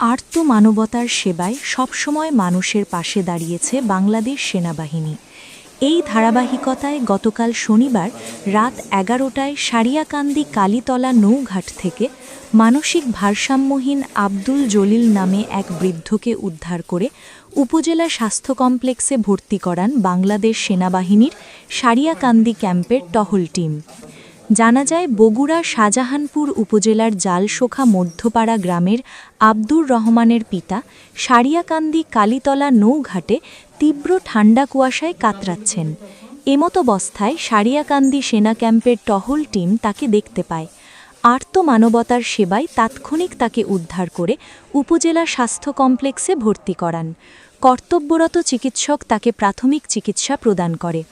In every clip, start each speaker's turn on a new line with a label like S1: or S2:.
S1: আর্ত মানবতার সেবায় সবসময় মানুষের পাশে দাঁড়িয়েছে বাংলাদেশ সেনাবাহিনী। এই ধারাবাহিকতায় গতকাল শনিবার রাত এগারোটায় সারিয়াকান্দি কালীতলা নৌঘাট থেকে মানসিক ভারসাম্যহীন আব্দুল জলিল নামে এক বৃদ্ধকে উদ্ধার করে উপজেলা স্বাস্থ্য কমপ্লেক্সে ভর্তি করান বাংলাদেশ সেনাবাহিনীর সারিয়াকান্দি ক্যাম্পের টহল টিম। জানা যায়, বগুড়া শাহজাহানপুর উপজেলার জালসোখা মধ্যপাড়া গ্রামের আব্দুর রহমানের পিতা সারিয়াকান্দি কালীতলা নৌঘাটে তীব্র ঠান্ডা কুয়াশায় কাতরাচ্ছেন। এমতাবস্থায় সারিয়াকান্দি সেনা ক্যাম্পের টহল টিম তাকে দেখতে পায়। আর্ত মানবতার সেবায় তাৎক্ষণিক তাকে উদ্ধার করে উপজেলা স্বাস্থ্য কমপ্লেক্সে ভর্তি করান। কর্তব্যরত চিকিৎসক তাকে প্রাথমিক চিকিৎসা প্রদান করে।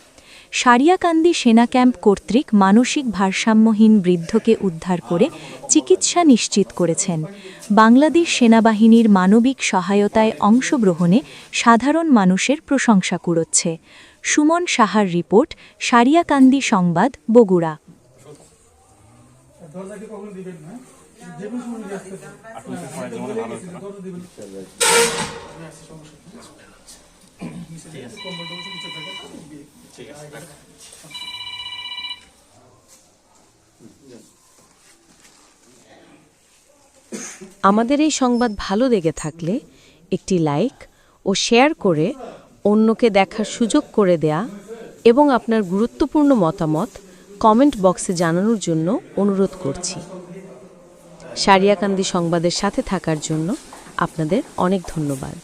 S1: সারিয়াকান্দি সেনা ক্যাম্প কর্তৃক মানসিক ভারসাম্যহীন বৃদ্ধকে উদ্ধার করে চিকিৎসা নিশ্চিত করেছেন। বাংলাদেশ সেনাবাহিনীর মানবিক সহায়তায় অংশগ্রহণে সাধারণ মানুষের প্রশংসা কুড়োচ্ছে। সুমন সাহার রিপোর্ট, সারিয়াকান্দি সংবাদ, বগুড়া।
S2: আমাদের এই সংবাদ ভালো লেগে থাকলে একটি লাইক ও শেয়ার করে অন্যকে দেখার সুযোগ করে দেয়া এবং আপনার গুরুত্বপূর্ণ মতামত কমেন্ট বক্সে জানানোর জন্য অনুরোধ করছি। সারিয়াকান্দি সংবাদের সাথে থাকার জন্য আপনাদের অনেক ধন্যবাদ।